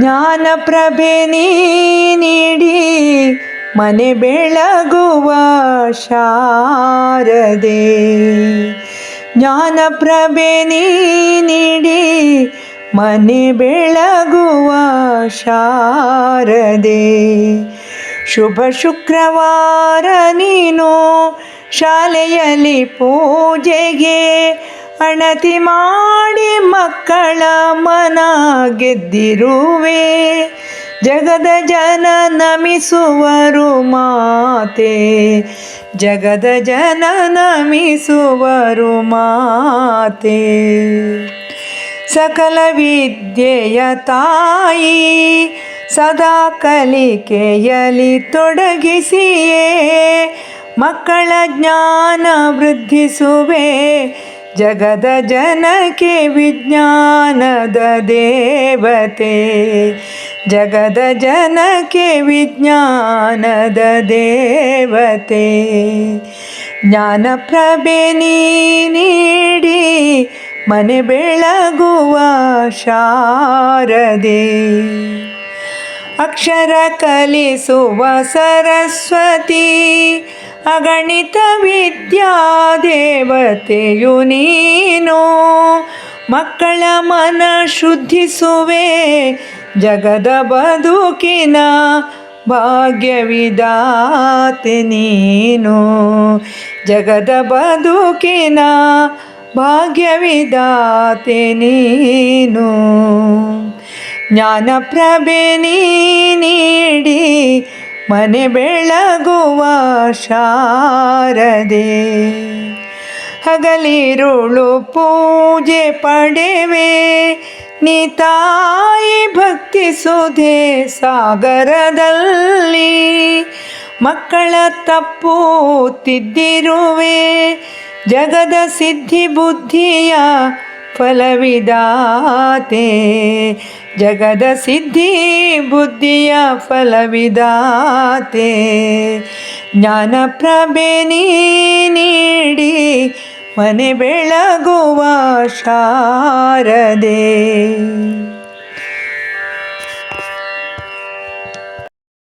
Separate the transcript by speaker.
Speaker 1: ಜ್ಞಾನಪ್ರಭೆ ಪ್ರಭೆ ನೀಡಿ ಮನೆ ಬೆಳಗುವ ಶಾರದೆ. ಜ್ಞಾನಪ್ರಭೆ ನೀಡಿ ಮನೆ ಬೆಳಗುವ ಶಾರದೆ. ಶುಭ ಶುಕ್ರವಾರ ನೀನು ಶಾಲೆಯಲ್ಲಿ ಪೂಜೆಗೆ ಅಣತಿ ಮಾಡಿ ಮಕ್ಕಳ ಮನ ಗೆದ್ದಿರುವೆ. ಜಗದ ಜನ ನಮಿಸುವರು ಮಾತೆ. ಜಗದ ಜನ ನಮಿಸುವರು ಮಾತೆ. ಸಕಲ ವಿದ್ಯೆಯ ತಾಯಿ ಸದಾ ಕಲಿಕೆಯಲ್ಲಿ ತೊಡಗಿಸಿಯೇ. ಮಕ್ಕಳ ಜ್ಞಾನ ವೃದ್ಧಿಸುವೆ. ಜಗದ ಜನಕ್ಕೆ ವಿಜ್ಞಾನದ ದೇವತೆ. ಜಗದ ಜನಕ್ಕೆ ವಿಜ್ಞಾನದ ದೇವತೆ. ಜ್ಞಾನಪ್ರಭೆ ಪ್ರಭೆ ನೀಡಿ, ಮನೆ ಬೆಳಗುವ ಶಾರದೆ. ಅಕ್ಷರ ಕಲಿಸುವ ಸರಸ್ವತಿ ಅಗಣಿತ ವಿದ್ಯಾ ದೇವತೆಯು ನೀನು. ಮಕ್ಕಳ ಮನ ಶುದ್ಧಿಸುವೆ, ಜಗದ ಬದುಕಿನ ಭಾಗ್ಯವಿದಾತೆ ನೀನು. ಜಗದ ಬದುಕಿನ ಭಾಗ್ಯವಿದಾತೆ ನೀನು. ಜ್ಞಾನಪ್ರಭೆ ನೀಡಿ ಮನೆ ಬೆಳಗುವ ಶಾರದೆ. ಹಗಲಿರುಳು ಪೂಜೆ ಪಡೆವೆ, ನೀ ತಾಯಿ ಭಕ್ತಿ ಸುಧೆ ಸಾಗರದಲ್ಲಿ. ಮಕ್ಕಳ ತಪ್ಪು ತಿದ್ದಿರುವೆ, ಜಗದ ಸಿದ್ಧಿ ಬುದ್ಧಿಯ ಫಲವಿದಾತೆ. ಜಗದ ಸಿದ್ಧಿ ಬುದ್ಧಿಯ ಫಲವಿದಾತೆ. ಜ್ಞಾನ ಪ್ರಭೆ ನೀಡಿ ಮನೆ ಬೆಳಗುವ ಶಾರದೆ.